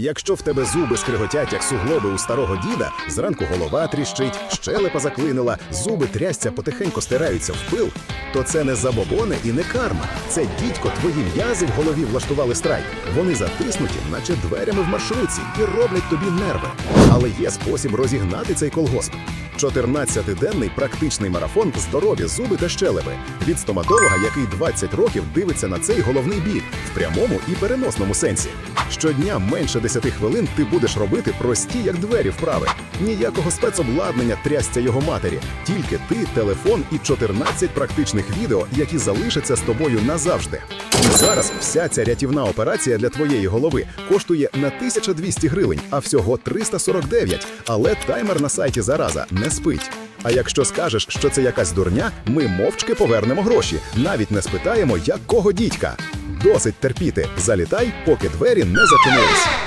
Якщо в тебе зуби скриготять, як суглоби у старого діда, зранку голова тріщить, щелепа заклинила, зуби трясця потихеньку стираються в пил, то це не забобони і не карма. Це дідько, твої м'язи в голові влаштували страйк. Вони затиснуті, наче дверями в маршрутці, і роблять тобі нерви. Але є спосіб розігнати цей колгосп. 14-денний практичний марафон здорові зуби та щелепи від стоматолога, який 20 років дивиться на цей головний біль в прямому і переносному сенсі. Щодня менше 10 хвилин ти будеш робити прості, як двері вправи. Ніякого спецобладнання трясця його матері, тільки ти, телефон і 14 практичних відео, які залишаться з тобою назавжди. І зараз вся ця рятівна операція для твоєї голови коштує не 1200 гривень, а всього 349. Але таймер на сайті зараза не спить. А якщо скажеш, що це якась дурня, ми мовчки повернемо гроші, навіть не спитаємо, якого дідька. Досить терпіти. Залітай, поки двері не зачинились.